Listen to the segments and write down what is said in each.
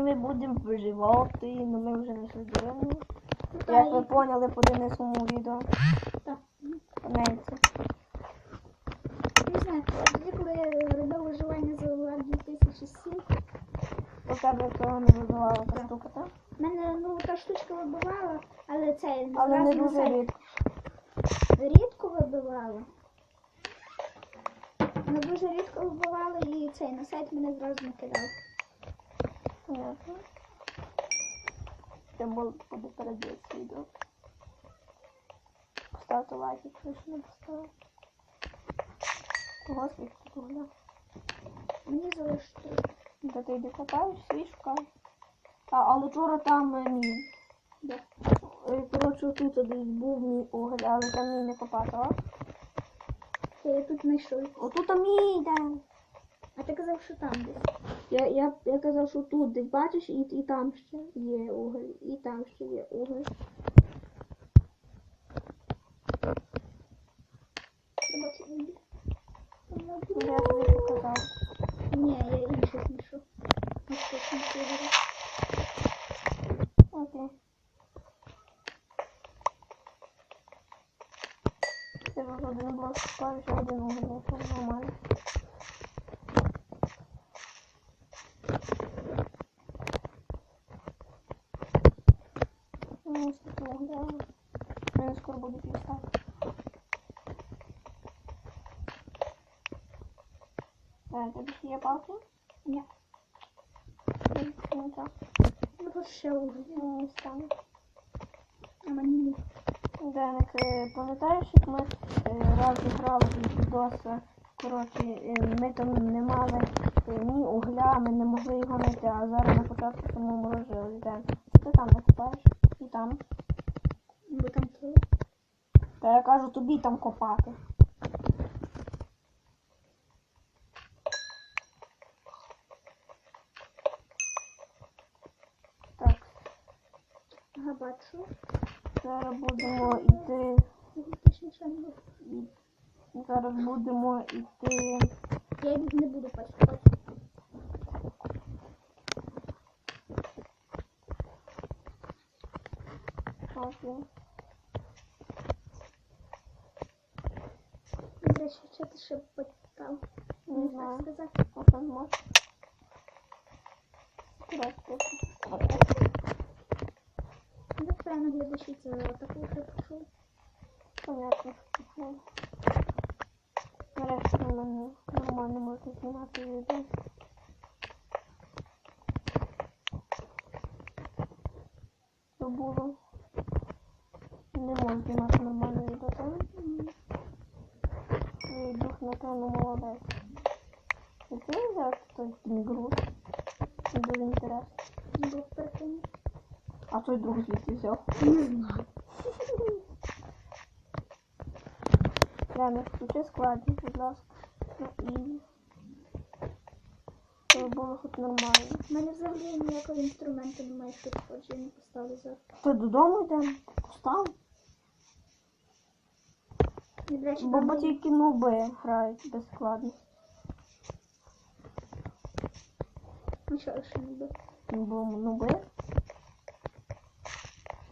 Сьогодні ми будемо виживати, ну ми вже не. Та Як ви поняли по Денисовому відео. Так. Не знаю, тоді, коли я робив виживання за 2007, У тебе цього не вибивала та штука, так? в мене ну та штучка вибивала, але це Але не дуже сайт рідко. рідко вибивала. Ну дуже рідко вибивала і цей на сайт мене зразу не кидав. Понятно. Це було буде передати відео. Поставте лайк, якщо не скільки тут гуляв? Мені залишити. Та ти йди копаєш, шукаєш. А, але вчора там мій. Коротше, тут десь був мій огляд, але там мій не копати, я тут знайшов. Отут мій, де? А ти казав, що там десь. Я, я, я казав, що тут десь бачиш, і, і там ще є уголь, і там ще є уголь. Треба це робити. Я тобі показав. Ні, я інше знайшов. Ось тут не сиділа. Окей. Це вже один блок ставиш, а один уголь, це нормально. Ну, скільки угля. Він скоро буде пістати. Так, так. Ну тут ще угол. Ну, стане. А мені ні. Деник, пам'ятаєш, як ми раз грали відоси, коротше, е, ми там не мали е, ні угля, ми не могли його знайти, а зараз на початку тому морожили. Ден, ти там не копаєш? І там. Бо там то. Та я кажу тобі там копати. Так, Ага, бачу. Зараз будемо йти. Зараз будемо йти. Я не буду почекати. Окей. До речі, що ти ще почитав? Не знаю. сказати. Потом может. Здравствуйте. Ну, правильно глядачі це таку вже почув. Понятно. Ну, Нарешті мене нормально можна знімати відео. Що було? Не можу знімати нормальне відео? І дух, напевно, молодець. І ти взяв той груз? Це дуже інтересно. Був. А той друг звідси взяв? Не знаю. Реально, включи будь ласка. Ну і... Щоб було хоч нормально. У мене взагалі ніякого інструменту немає, що я не поставлю зараз. То додому йдемо? Постав? І, до речі, Бо, там бо є- тільки нуби грають без складності. Ну що, ще не було. Бо нуби.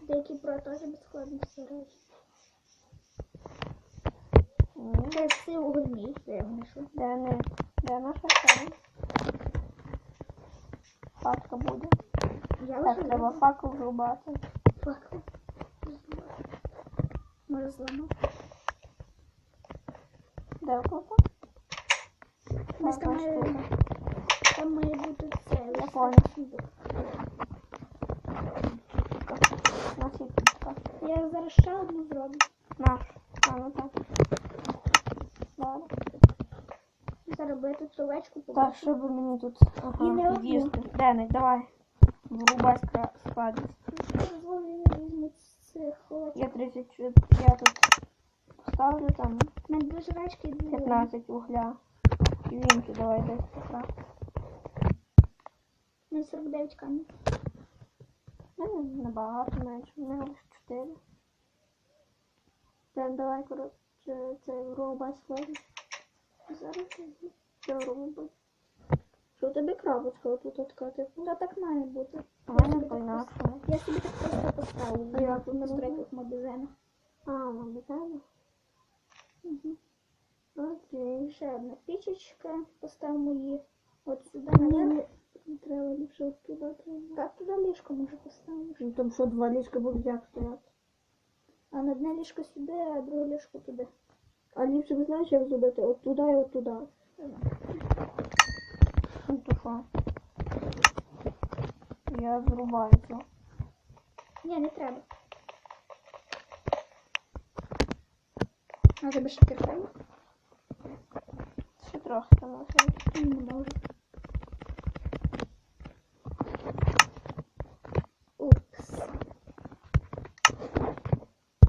Деякі про теж безскладності грають. Ні. Це все угольний, де я знайшов. Де не... Де наша тема? Хатка буде. Я Так, вже треба факел зрубати. Фак. Може зламав. Де вкопа? Десь там має, там має бути це. Я понял. так кубик. Насипка. Я зараз ще одну зроблю. Наш. А, ну так. Зараз. Зараз би я тут овечку Так, щоб мені тут ага, їсти. Денис, давай. Врубай складність. Я 30, я тут поставлю там У мене жрачки 15 угля. І вінки давай десь покрав. У мене 49 камінь. У мене набагато менше, у мене лише 4. Ден, давай, коротше, це врубай складність. Зараз я Це врубай. Що у тебе крапочка отут така, типу, та так має бути. У Я собі так по-інакшому. Я собі так просто поставив. А Я тут воно настройках магазину. А, мобітально? Угу. Окей. Ще одна пічечка. Поставимо її от сюди наверх. Не треба ліпше от туди треба. Так, туди ліжко може поставимо. Ну там що два ліжка будуть як стояти. А на одне ліжко сюди, а друге ліжко туди. А ліпше ви знаєш, як зробити? От туди і от туди. Ну то що? Я зрубаю це. Ні, не треба. А тебе ще кирпич? Ще трохи там лишилось. Не можу. Упс.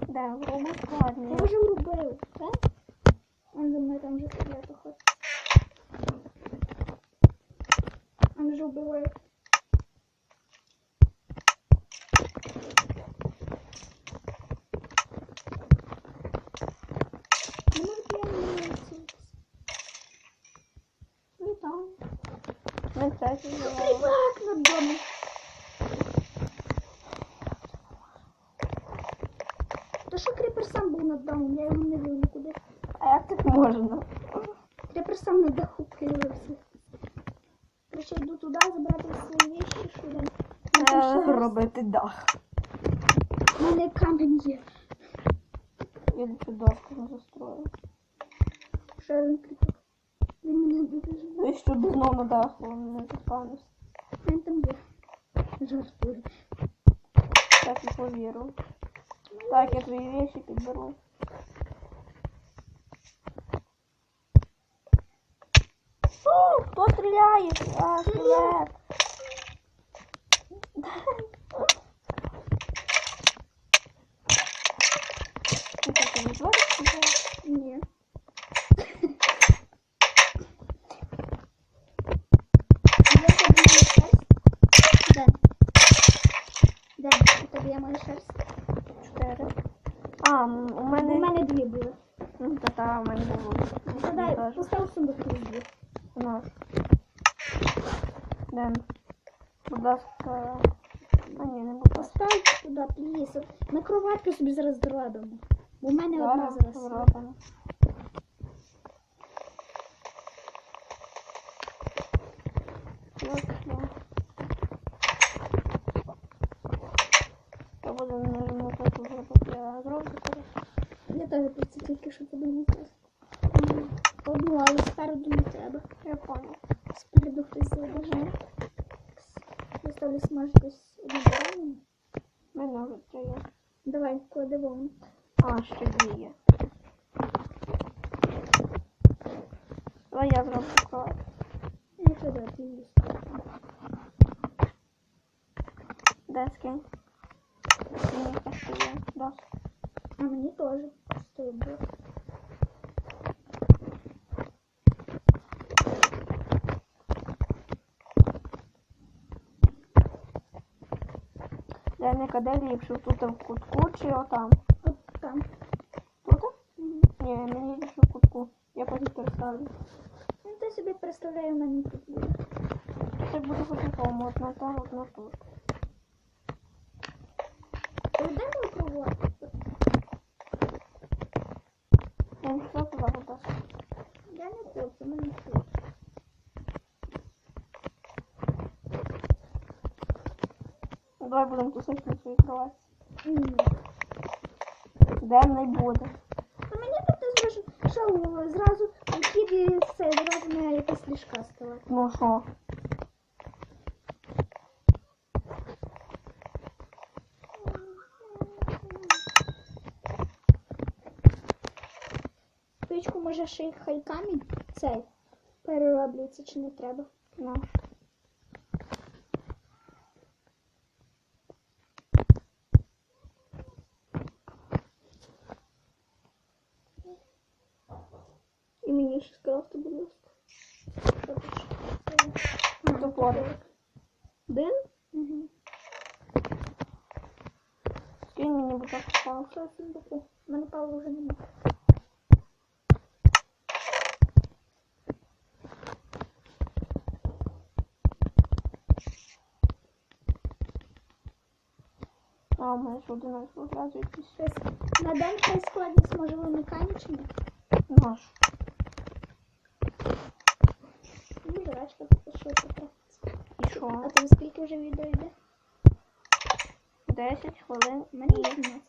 Да, грубо Я складно. вже врубив, так? Он за мною там вже сидять це зробили. Рибак над домом. Та що кріпер сам був над домом, я його не вив нікуди. А як так можна? Кріпер сам на даху появився. Короче, йду туди забрати свої вещи, що ще Е. Робити дах. У мене камінь є. Я ліпше дошку не застрою. Ще один кріпер. Він мене дуже живе. І що до на даху не запанусь. Він там є. Жартую. Так і повірю. Так, я твої вещи підберу. О, хто стріляє? А, скелет. Ти що, не твориш? Ні. Є тобі моя шерсть? Де? Де? У тебе є моя шерсть? Чотири. А, м, у У мене... мене дві були. Ну, та та, у мене було. Ну, дай, постав сундук дві. Нож. Ден. Будь ласка. А ні, не будь ласка. Постав туди, пліс. На кроватку собі зараз зробимо. Бо в мене одна Зараз зробимо. Я нажимати зробити. Я теж про це тільки що подумав. Одну, але спереду не треба. Я понял. Спереду хтось забажає. Я ставлю смажитись одну баранину. Мене вже це є. Вон. А, ще дві є. Давай я зроблю кровать. Не треба пліс. Де скинь? Мені теж є. А мені теж. Стой, бо. Денника, де ліпше? Тут в кутку чи отам? От там. Тут? Мгм. Ні, мені ліпше в кутку. Я потім переставлю. Ну, ти собі представляю, в мене тут буде. Так буде по-такому, одна там, одна тут. Де мою кроватку? Я не хотів туди вода. Я не хочу, в мене тут. Давай будемо тусити на своїй Ден не буде. А мені тут що зразу вхід і все, зразу на якась ліжка стала. Ну що? Печку може ще й хай камінь цей перероблюється чи не треба. Ну. кристалу вже немає. А, ми ж один раз одразу якісь щось. На день хай складність може вимикання Може. Ну, жрачка що потрапиться. І що? А там скільки уже відео йде? 10 хвилин. Мені 15.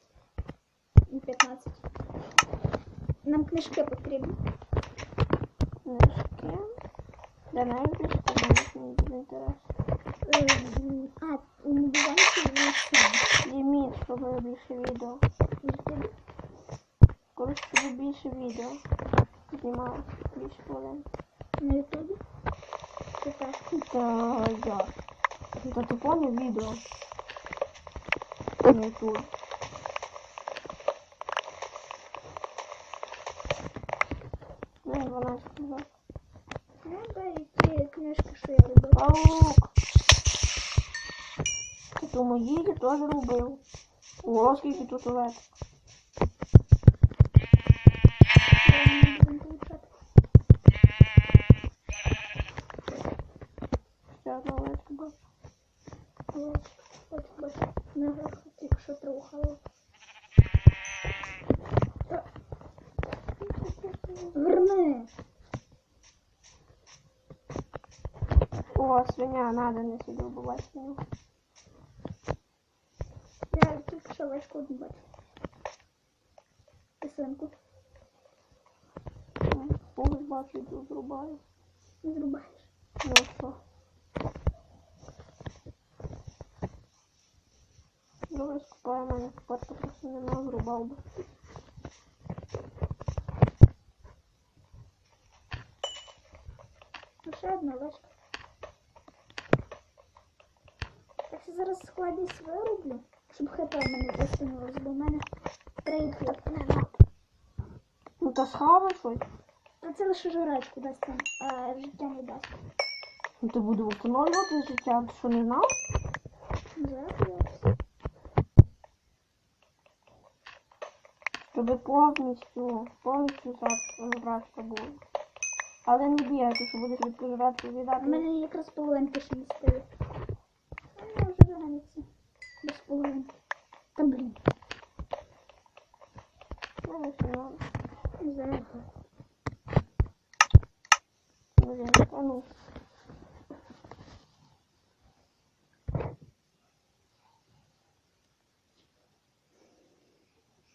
15. Нам книжки потрібні. книжки. Де найбільше мені буде інтерес. Е, А, у Мобіланці є сім. Ліміт, щоб більше відео. Ютуб. Коротше, щоб більше відео. Знімав більше хвилин. На Ютубі. Це так. Та я. Та ти поняв відео. На ютуб. Ну, 12 назад. І ті книжки, що я робив. Паук. То мої я теж робив. О, скільки тут не получати. Ще одна овечка була. Ось, бачу, грах тільки що трухало. Свиня, надо сюди вбивати свиню. Я одну бачу. І свинку. Когось бачу, йду зрубаю. Не зрубаєш. Ну що? Добре, скупаю, мене купати просто нема, зрубав би. Ну, ще одна овечка. Так зараз складність вироблю, щоб хп в мене засунулось, бо в мене клітки нема. Ну то схавай щось. А це лише жрачку дасть там, а життя не дасть. Ну ти буду встановлювати життя, ти що не знав? Зараз я Щоб повністю, повністю зрачка була. Але не бігати, що будеш відпожирати У віддати. мене якраз половинки ще не стає. А я вже виганиться. Без половинки. Та блін. Ну, Не знаю. блін, та ну.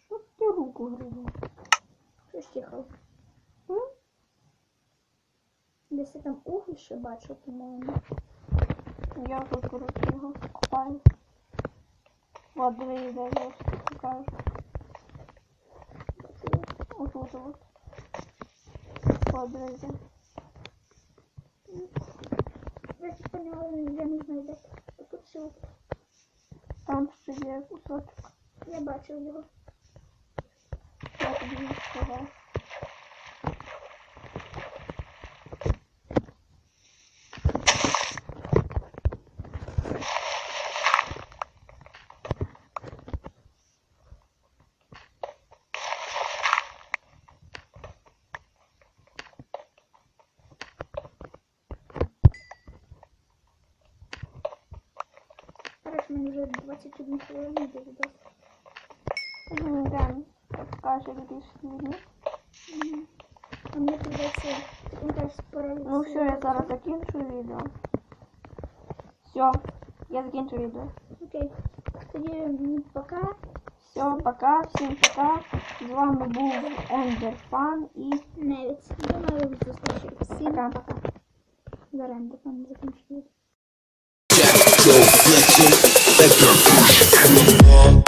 Що ти руку гризеш? Щось тихо. М? Десь там уголь ще бачу, по-моєму. Я тут, коротше, його купаю. От, диви, де я покажу. Вот, от. От, диви, де. Я ж поняла, я не знаю, де. Тут все. Там ще є кусочок. Я бачив його. Я тобі не сказав. вже 21 хвилина йде відос. Він йдемо. Каже, якийсь відміт. Мгм. А мені придеться теж параліз. Ну все, я зараз закінчу відео. Все, я закінчу відео. Окей. Тоді м, пока. Все, пока, всім пока. З вами був Ендерфан і Навіть. До нових зустрічей. Всім пока-пока. зараз Ендерфан закінчую. Let your push